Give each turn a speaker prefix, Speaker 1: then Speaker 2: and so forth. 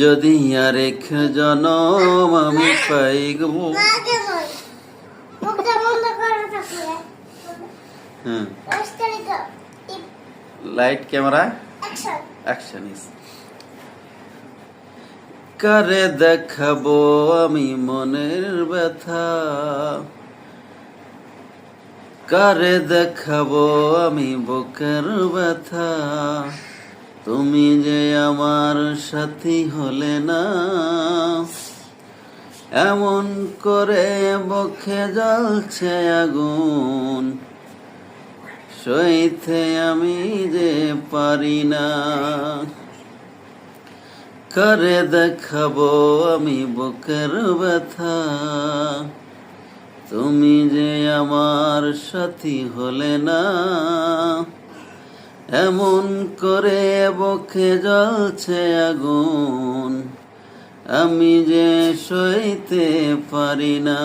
Speaker 1: যদি আরেক জনম আমি পাই গো। লাইট ক্যামেরা
Speaker 2: অ্যাকশন
Speaker 1: অ্যাকশন ইস কারে দেখাবো আমি মনের ব্যথা? কারে দেখাবো আমি বুকের ব্যথা? তুমি যে আমার সাথী হলে না, এমন করে বক্ষে জ্বলছে আগুন। সইতে আমি যে পারি না, করে দেখাবো আমি বুকের ব্যথা। তুমি যে আমার সাথী হলে না এমন করে বক্ষে জ্বলছে আগুন আমি যে সইতে পারি না।